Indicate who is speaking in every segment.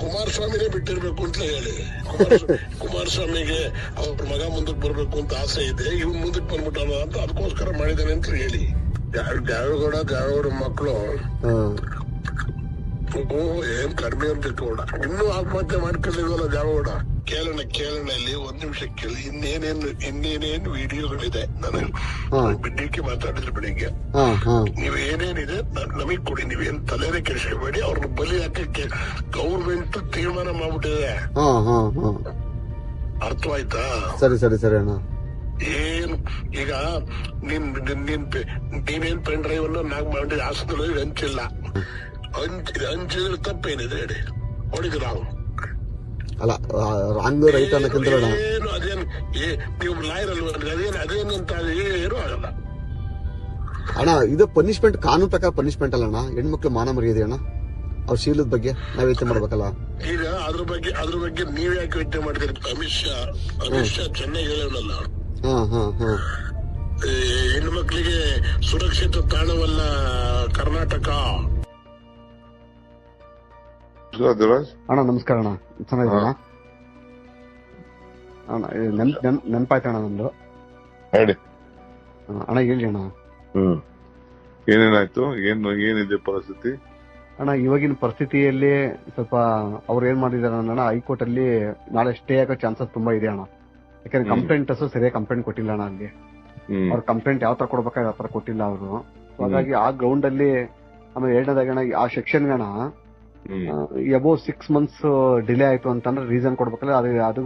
Speaker 1: ಕುಮಾರಸ್ವಾಮಿನೇ ಬಿಟ್ಟಿರ್ಬೇಕು ಅಂತ ಹೇಳಿ. ಕುಮಾರಸ್ವಾಮಿ ಕುಮಾರಸ್ವಾಮಿಗೆ ಅವ್ರ ಮಗ ಮುಂದಕ್ಕೆ ಬರ್ಬೇಕು ಅಂತ ಆಸೆ ಇದೆ ಇವ್ ಮುಂದಕ್ಕೆ ಬಂದ್ಬಿಟ್ಟಾನ ಅಂತ ಅದಕ್ಕೋಸ್ಕರ ಮಾಡಿದಾನೆ ಅಂತ ಹೇಳಿ. ದ್ಯಾವಗೌಡ ದ್ಯಾವಗೌಡ ಮಕ್ಕಳು ಏನ್ ಕಡಿಮೆ ಇರ್ಬೇಕೌಡ ಇನ್ನೂ ಆತ್ಮಹತ್ಯೆ ಮಾಡ್ಕೊಂಡಿಲ್ವಲ್ಲ ದ್ಯಾವಗೌಡ ಕೇಳೋಣ ಕೇಳೋಣ ಇಲ್ಲಿ, ಒಂದ್ ನಿಮಿಷ ಕೇಳಿ. ಇನ್ನೇನೇನು ಇನ್ನೇನೇನು ವಿಡಿಯೋಗಳಿದೆ ನಾನು
Speaker 2: ಹಾ.
Speaker 1: ಬಿಡ್ಡಿಕ್ಕೆ ಮಾತಾಡಿದ್ರೆ ಬೆಳಿಗ್ಗೆ. ನೀವು ಏನೇನಿದೆ ನಮಗ್ ಕೊಡಿ. ನೀವೇನ್ ತಲೆನೇ ಕೆಡಿಸ್ಕೋಬೇಡಿ ಅವ್ರನ್ನ ಬಲಿ ಹಾಕಕ್ಕೆ ಗೌರ್ಮೆಂಟ್ ತೀರ್ಮಾನ ಮಾಡ್ಬಿಟ್ಟಿದೆ. ಅರ್ಥವಾಯ್ತಾ?
Speaker 2: ಸರಿ ಸರಿ ಸರಿ ಅಣ್ಣ.
Speaker 1: ಏನು ಈಗ ನಿನ್ ನಿನ್- ನೀವೇನ್ ಪೆನ್ ಡ್ರೈವ್ ಅನ್ನು ನಾಗ್ ಮಾಡಿ ಹಾಸ್ಪಿಟಲ್ ಹಂಚಿಲ್ಲ. ಹಂಚ್ ಹಂಚಿದ್ರೆ ತಪ್ಪೇನಿದೆ ಹೇಳಿ. ಹೊಡಿದ್ರು ನಾವು
Speaker 2: ಅಲ್ಲ ರಾಂಗ್ ರೈಟ್ ಅನ್ನಕ್ಕಿಂತ
Speaker 1: ಏನು ಅದೇನ್ ಏ ನೀವು ಲಾಯರ್ ಅಲ್ವ ಅದೇನು ಅದೇನಂತ ಏನು ಆಗಲ್ಲ.
Speaker 2: ಅಣ್ಣ ಇದು ಪನಿಷ್ಮೆಂಟ್ ಕಾನೂನು ಪ್ರಕಾರ ಪನಿಷ್ಮೆಂಟ್ ಅಲ್ಲ ಅಣ್ಣ. ಹೆಣ್ಮಕ್ಳು ಮಾನ ಮರ್ಯಾದೆ ಅಣ್ಣ. ಅವ್ರ ಶೀಲದ ಬಗ್ಗೆ ನಾವ್ ಯೋಚನೆ ಮಾಡ್ಬೇಕಲ್ಲ.
Speaker 1: ಈಗ ಅದ್ರ ಬಗ್ಗೆ ಅದ್ರ ಬಗ್ಗೆ ನೀವ್ ಯಾಕೆ ಯೋಚನೆ ಮಾಡ್ತೀರಿ? ಅಮಿತ್ ಶಾ ಅಮಿತ್ ಶಾ ಚೆನ್ನಾಗಿ ಹೇಳೋಣಲ್ಲ
Speaker 2: ಹಾ ಹಾ ಹಾ.
Speaker 1: ಹೆಣ್ಮಕ್ಳಿಗೆ ಸುರಕ್ಷಿತ ತಾಣವಲ್ಲ ಕರ್ನಾಟಕ.
Speaker 2: ಅಣ್ಣ ನಮಸ್ಕಾರ ಅಣ್ಣ. ಚೆನ್ನಾಗಿದ್ದೀರಾ? ನೆನ್ ನೆನ್ ನೆನಪಾಯ್ತು ಅಣ್ಣ ನಂದು
Speaker 3: ಹೇಳಿ.
Speaker 2: ಅಣ್ಣ ಹೇಳಿ ಅಣ್ಣ.
Speaker 3: ಹ್ಮ್. ಏನೇನಾಯ್ತು? ಏನು ಏನಿದೆ ಪರಿಸ್ಥಿತಿ?
Speaker 2: ಅಣ್ಣ ಇವಾಗಿನ ಪರಿಸ್ಥಿತಿಯಲ್ಲಿ ಸ್ವಲ್ಪ ಅವ್ರು ಏನ್ ಮಾಡಿದಾರೆ ಅಣ್ಣ ಹೈಕೋರ್ಟ್ ಅಲ್ಲಿ ನಾಳೆ ಸ್ಟೇ ಆಗೋ ಚಾನ್ಸಸ್ ತುಂಬಾ ಇದೆ ಅಣ್ಣ. ಯಾಕಂದ್ರೆ ಕಂಪ್ಲೇಂಟ್ ಸರಿಯಾಗಿ ಕಂಪ್ಲೇಂಟ್ ಕೊಟ್ಟಿಲ್ಲ ಅಣ್ಣ ಅಲ್ಲಿ. ಅವ್ರ ಕಂಪ್ಲೇಂಟ್ ಯಾವ ತರ ಕೊಡ್ಬೇಕಾದ್ರೆ ಆ ತರ ಕೊಟ್ಟಿಲ್ಲ ಅವರು. ಹಾಗಾಗಿ ಆ ಗ್ರೌಂಡ್ ಅಲ್ಲಿ ಆಮೇಲೆ ಎರಡನೇದಾಗ ಅಣ್ಣ ಆ ಸೆಕ್ಷನ್
Speaker 3: ಗಣ
Speaker 2: ಎಬೋ ಸಿಕ್ಸ್ ಮಂತ್ಸ್ ಡಿಲೇ ಆಯ್ತು ಅಂತಂದ್ರೆ ರೀಸನ್ ಕೊಡ್ಬೇಕಲ್ಲ ಅದು ಅದು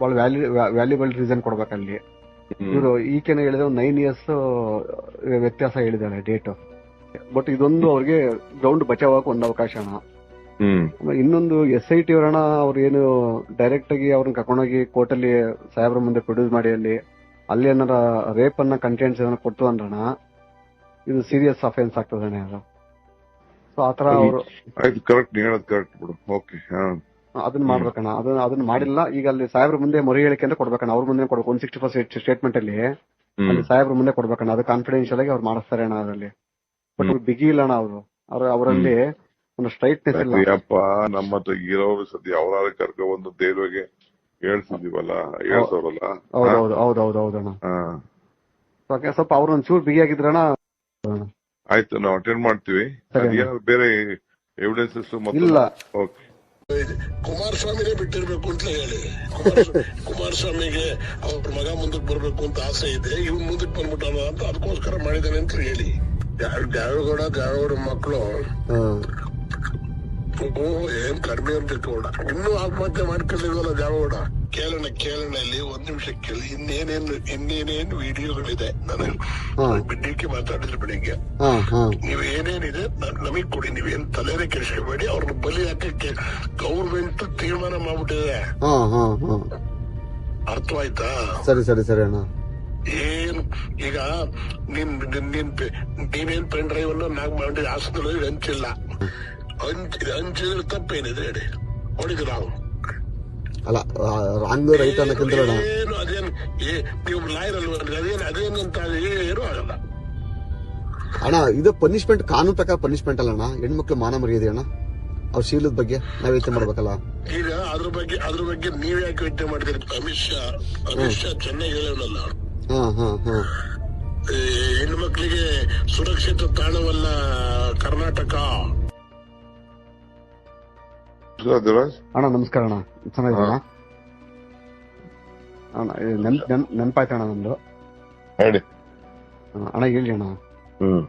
Speaker 2: ಬಹಳ ವ್ಯಾಲ್ಯೂ ವ್ಯಾಲ್ಯೂಬಲ್ ರೀಸನ್ ಕೊಡ್ಬೇಕಲ್ಲಿ. ಇವರು ಈಕೆನ ಹೇಳಿದ್ರೆ ನೈನ್ ಇಯರ್ಸ್ ವ್ಯತ್ಯಾಸ ಹೇಳಿದ್ದಾರೆ ಡೇಟ್ ಬಟ್ ಇದೊಂದು ಅವ್ರಿಗೆ ಗ್ರೌಂಡ್ ಬಚಾವಕ್ಕೆ ಒಂದು ಅವಕಾಶ ಇನ್ನೊಂದು ಎಸ್ ಐ ಟಿ ಅವರಣ ಅವ್ರು ಏನು ಡೈರೆಕ್ಟ್ ಆಗಿ ಅವ್ರನ್ನ ಕರ್ಕೊಂಡೋಗಿ ಕೋರ್ಟ್ ಅಲ್ಲಿ ಸಾಹೇಬ್ರ ಮುಂದೆ ಪ್ರೊಡ್ಯೂಸ್ ಮಾಡಿ ಅಲ್ಲಿ ಅಲ್ಲಿ ಏನಾರ ರೇಪ್ ಅನ್ನ ಕಂಟೆಂಟ್ಸ್ ಏನಾರ ಕೊಡ್ತು ಅಂದ್ರಣ ಇದು ಸೀರಿಯಸ್ ಅಫೆನ್ಸ್ ಆಗ್ತದೆ ಅದು ಸೊ ಆತರ ಅವರು
Speaker 3: ಕರೆಕ್ಟ್ ಕರೆಕ್ಟ್ ಬಿಡು. ಓಕೆ
Speaker 2: ಅದನ್ನ ಮಾಡ್ಬೇಕಣ್ಣ. ಅದನ್ನ ಅದನ್ನ ಮಾಡಿಲ್ಲ. ಈಗ ಅಲ್ಲಿ ಸಾಹೇಬ್ರ ಮುಂದೆ ಮೊರೆ ಹೇಳಿಕೆ ಅಂತ ಕೊಡ್ಬೇಕಣ್ಣ. ಅವ್ರ ಮುಂದೆ ಕೊಡ್ಬೇಕು. ಒನ್ ಸಿಕ್ಸ್ಟಿ ಫಸ್ಟ್ ಸ್ಟೇಟ್ಮೆಂಟ್ ಅಲ್ಲಿ ಅಲ್ಲಿ ಸಾಹೇಬ್ರ ಮುಂದೆ ಕೊಡ್ಬೇಕಣ್ಣ. ಅದು ಕಾನ್ಫಿಡೆನ್ಶಿಯಲ್ ಆಗಿ ಅವ್ರು ಮಾಡಿಸ್ತಾರೆ ಅಣ್ಣ ಅದರಲ್ಲಿ. ಬಟ್ ಬಿಗಿ ಇಲ್ಲ ಅಣ್ಣ ಅವರು. ಅವ್ರ ಅವರಲ್ಲಿ ಒಂದು ಸ್ಟ್ರೈಟ್ನೆಸ್ ಇಲ್ಲ.
Speaker 3: ಅಯ್ಯಪ್ಪ ನಮ್ಮ ಹತ್ರ ಇರೋರು ಸದ್ಯ ಕರ್ಕ ಒಂದು ದೇವ್ರಿಗೆ ಹೇಳ್ಸಿದೀವಲ್ಲ ಹೇಳ್ಸೋರಲ್ಲ?
Speaker 2: ಹೌದೌದು ಹೌದೌದು ಹೌದಣ್ಣ ಸ್ವಲ್ಪ ಅವ್ರು ಒಂಚೂರು ಬಿಗಿ ಆಗಿದ್ರಣ
Speaker 3: ಆಯ್ತು ನಾವು ಅಟೆಂಡ್ ಮಾಡ್ತೀವಿ. ಬೇರೆ ಎವಿಡೆನ್ಸಸ್
Speaker 2: ಇಲ್ಲ.
Speaker 3: ಓಕೆ
Speaker 1: ಕುಮಾರಸ್ವಾಮಿನೇ ಬಿಟ್ಟಿರ್ಬೇಕು ಅಂತ ಹೇಳಿ. ಕುಮಾರಸ್ವಾಮಿ- ಕುಮಾರಸ್ವಾಮಿಗೆ ಅವ್ರ ಮಗ ಮುಂದಕ್ಕೆ ಬರ್ಬೇಕು ಅಂತ ಆಸೆ ಇದೆ ಇವ್ ಮುಂದಕ್ಕೆ ಬಂದ್ಬಿಟ್ಟಾನ ಅಂತ ಅದಕ್ಕೋಸ್ಕರ ಮಾಡಿದಾನೆ ಅಂತ ಹೇಳಿ. ದ್ಯಾವಗೌಡ ದ್ಯಾವಗೌಡ ಮಕ್ಕಳು ಓ ಏನ್ ಕಡಿಮೆ ಕೂಡ ಇನ್ನೂ ಆತ್ಮಹತ್ಯೆ ಮಾಡ್ಕೊಂಡಿಲ್ವಲ್ಲ ದ್ಯಾವಗೌಡ ಕೇಳೋಣ ಕೇಳೋಣ ಇಲ್ಲಿ ಒಂದ್ ನಿಮಿಷ ಕೇಳಿ. ಇನ್ನೇನೇನು ಇನ್ನೇನೇನು ವಿಡಿಯೋಗಳಿದೆ? ನಾನು
Speaker 2: ಬಿಡ್ಲಿಕ್ಕೆ
Speaker 1: ಬಿಡ್ಡಿಕ್ಕೆ ಮಾತಾಡಿದ್ರೆ ಬೆಳಿಗ್ಗೆ. ನೀವ್ ಏನೇನಿದೆ ನಮಗ್ ಕೊಡಿ. ನೀವೇನ್ ತಲೆನೇ ಕೆಡಿಸ್ಕೊಬೇಡಿ ಅವ್ರನ್ನ ಬಲಿ ಹಾಕಕ್ಕೆ ಗೌರ್ಮೆಂಟ್ ತೀರ್ಮಾನ ಮಾಡ್ಬಿಟ್ಟಿದೆ. ಅರ್ಥವಾಯ್ತಾ?
Speaker 2: ಸರಿ ಸರಿ ಸರಿ ಅಣ್ಣ.
Speaker 1: ಏನ್ ಈಗ ನಿನ್ ನಿನ್- ನೀನೇನ್ ಪೆನ್ ಡ್ರೈವ್ ಅನ್ನು ನಾಗ್ ಮಾಡಿ ಹಾಸನದಲ್ಲಿ ಹಂಚಿಲ್ಲ ಹಂಚ್ ಹಂಚಿದ್ರೆ ತಪ್ಪೇನಿದೆ ಹೇಳಿ ಹೊಡಿದ್ರು ನಾವು.
Speaker 2: ಅಲ್ಲ ರಾಂಗ್ ರೈಟ್ ಅನ್ನಕ್ಕಿಂತ
Speaker 1: ಏನು ಅದೇನ್ ನೀವು ಲಾಯರ್ ಅಲ್ವ ಅದೇನ್ ಅದೇನಂತ ಏನು ಆಗಲ್ಲ.
Speaker 2: ಅಣ್ಣ ಇದು ಪನಿಷ್ಮೆಂಟ್ ಕಾನೂನು ಪ್ರಕಾರ ಪನಿಷ್ಮೆಂಟ್ ಅಲ್ಲ ಅಣ್ಣ. ಹೆಣ್ಮಕ್ಳು ಮಾನ ಮರ್ಯಾದೆ ಅಣ್ಣ. ಅವ್ರ ಶೀಲದ ಬಗ್ಗೆ ನಾವ್ ಯೋಚನೆ ಮಾಡ್ಬೇಕಲ್ಲ.
Speaker 1: ಈಗ ಅದ್ರ ಬಗ್ಗೆ ಅದ್ರ ಬಗ್ಗೆ ನೀವ್ ಯಾಕೆ ಯೋಚನೆ ಮಾಡ್ತೀರಿ? ಅಮಿತ್ ಶಾ ಅಮಿತ್ ಶಾ ಚೆನ್ನಾಗಿ ಹೇಳೋಣಲ್ಲ
Speaker 2: ಹಾ ಹಾ ಹಾ.
Speaker 1: ಹೆಣ್ಮಕ್ಳಿಗೆ ಸುರಕ್ಷಿತ ತಾಣವಲ್ಲ ಕರ್ನಾಟಕ.
Speaker 2: ಅಣ್ಣ ನಮಸ್ಕಾರ ಅಣ್ಣ. ಚೆನ್ನಾಗಿದ್ದೀರಾ? ಅಣ್ಣ ನೆನಪಾಯ್ತು ಅಣ್ಣ ನಂದು
Speaker 3: ಹೇಳಿ.
Speaker 2: ಅಣ್ಣ ಹೇಳಿ ಅಣ್ಣ.
Speaker 3: ಹ್ಮ್.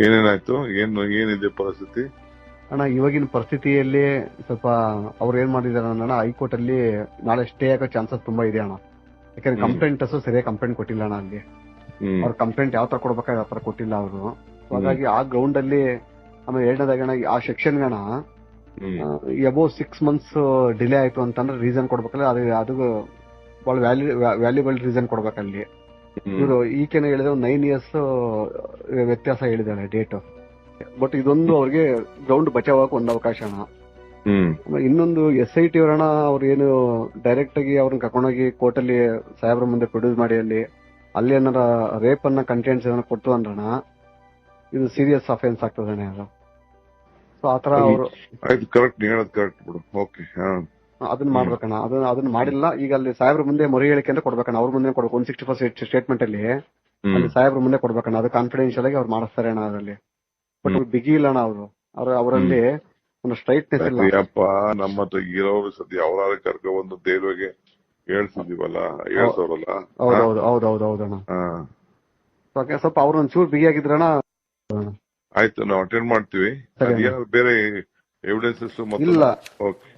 Speaker 3: ಏನೇನಾಯ್ತು? ಏನು ಏನಿದೆ ಪರಿಸ್ಥಿತಿ?
Speaker 2: ಅಣ್ಣ ಇವಾಗಿನ ಪರಿಸ್ಥಿತಿಯಲ್ಲಿ ಸ್ವಲ್ಪ ಅವ್ರು ಏನ್ ಮಾಡಿದಾರೆ ಅಣ್ಣ ಹೈಕೋರ್ಟ್ ಅಲ್ಲಿ ನಾಳೆ ಸ್ಟೇ ಆಗೋ ಚಾನ್ಸಸ್ ತುಂಬಾ ಇದೆ ಅಣ್ಣ. ಯಾಕಂದ್ರೆ ಕಂಪ್ಲೇಂಟ್ ಸರಿಯಾಗಿ ಕಂಪ್ಲೇಂಟ್ ಕೊಟ್ಟಿಲ್ಲ ಅಣ್ಣ ಅಲ್ಲಿ. ಅವ್ರ ಕಂಪ್ಲೇಂಟ್ ಯಾವ ತರ ಕೊಡ್ಬೇಕಾದ್ರೆ ಆ ತರ ಕೊಟ್ಟಿಲ್ಲ ಅವರು. ಹಾಗಾಗಿ ಆ ಗ್ರೌಂಡ್ ಅಲ್ಲಿ ಆಮೇಲೆ ಎರಡನೇದಾಗ ಅಣ್ಣ ಆ section
Speaker 3: hmm
Speaker 2: above six months delay ಆಯ್ತು ಅಂತಂದ್ರೆ ರೀಸನ್ ಕೊಡ್ಬೇಕಲ್ಲ ಅದು ಅದು ಬಹಳ ವ್ಯಾಲ್ಯೂ ವ್ಯಾಲ್ಯೂಬಲ್ ರೀಸನ್ ಕೊಡ್ಬೇಕಲ್ಲಿ. ಇವರು ಈಕೆನ ಹೇಳಿದ್ರೆ ನೈನ್ ಇಯರ್ಸ್ ವ್ಯತ್ಯಾಸ ಹೇಳಿದಾರೆ ಡೇಟ್ ಬಟ್ ಇದೊಂದು ಅವ್ರಿಗೆ ಗ್ರೌಂಡ್ ಬಚಾವಕ್ಕೆ ಒಂದು ಅವಕಾಶ ಇನ್ನೊಂದು ಎಸ್ ಐ ಟಿ ಅವರಣ ಅವ್ರು ಏನು ಡೈರೆಕ್ಟ್ ಆಗಿ ಅವ್ರನ್ನ ಕರ್ಕೊಂಡೋಗಿ ಕೋರ್ಟ್ ಅಲ್ಲಿ ಸಾಹೇಬ್ರ ಮುಂದೆ ಪ್ರೊಡ್ಯೂಸ್ ಮಾಡಿ ಅಲ್ಲಿ ಅಲ್ಲಿ ಏನಾರ ರೇಪ್ ಅನ್ನ ಕಂಟೆಂಟ್ಸ್ ಏನಾರ ಕೊಟ್ಟು ಅಂದ್ರಣ ಇದು ಸೀರಿಯಸ್ ಅಫೆನ್ಸ್ ಆಗ್ತದೆ ಅದು. ಸೊ ಆತರ ಅವರು
Speaker 3: ಆಯ್ತು ಕರೆಕ್ಟ್ ನೀ ಹೇಳೋದು ಕರೆಕ್ಟ್ ಬಿಡು. ಓಕೆ ಹಾ.
Speaker 2: ಅದನ್ನ ಮಾಡ್ಬೇಕಣ್ಣ. ಅದನ್ನ ಅದನ್ನ ಮಾಡಿಲ್ಲ. ಈಗ ಅಲ್ಲಿ ಸಾಹೇಬ್ರ ಮುಂದೆ ಮೊರೆ ಹೇಳಿಕೆ ಅಂತ ಕೊಡ್ಬೇಕಣ್ಣ. ಅವ್ರ ಮುಂದೆ ಕೊಡ್ಬೇಕು. ಒನ್ ಸಿಕ್ಸ್ಟಿ ಫೋರ್ ಸ್ಟೇಟ್ಮೆಂಟ್ ಅಲ್ಲಿ. ಅಲ್ಲಿ ಸಾಹೇಬ್ರ ಮುಂದೆ ಕೊಡ್ಬೇಕಣ್ಣ. ಅದು ಕಾನ್ಫಿಡೆನ್ಶಿಯಲ್ ಆಗಿ ಅವ್ರು ಮಾಡಿಸ್ತಾರೆ ಅಣ್ಣ ಅದರಲ್ಲಿ. ಬಟ್ ಬಿಗಿ ಇಲ್ಲ ಅಣ್ಣ ಅವರು. ಅವ್ರ ಅವರಲ್ಲಿ ಒಂದು ಸ್ಟ್ರೈಟ್ನೆಸ್ ಇಲ್ಲ.
Speaker 3: ಅಯ್ಯಪ್ಪ ನಮ್ಮ ಹತ್ರ ಇರೋರು ಸದ್ಯ ಅವರಾರ ಕರ್ಕೊ ಬಂದು ದೇವ್ರಿಗೆ ಹೇಳ್ಸಿದೀವಲ್ಲ ಹೇಳ್ಸೋರಲ್ಲ?
Speaker 2: ಹೌದೌದು ಹೌದೌದು ಹೌದಣ್ಣ ಸ್ವಲ್ಪ ಅವ್ರು ಒಂಚೂರು ಬಿಗಿ ಆಗಿದ್ರಣ್ಣ
Speaker 3: ಆಯ್ತು ನಾವು ಅಟೆಂಡ್ ಮಾಡ್ತೀವಿ. ಬೇರೆ ಎವಿಡೆನ್ಸಸ್
Speaker 2: ಇಲ್ಲ.
Speaker 3: ಓಕೆ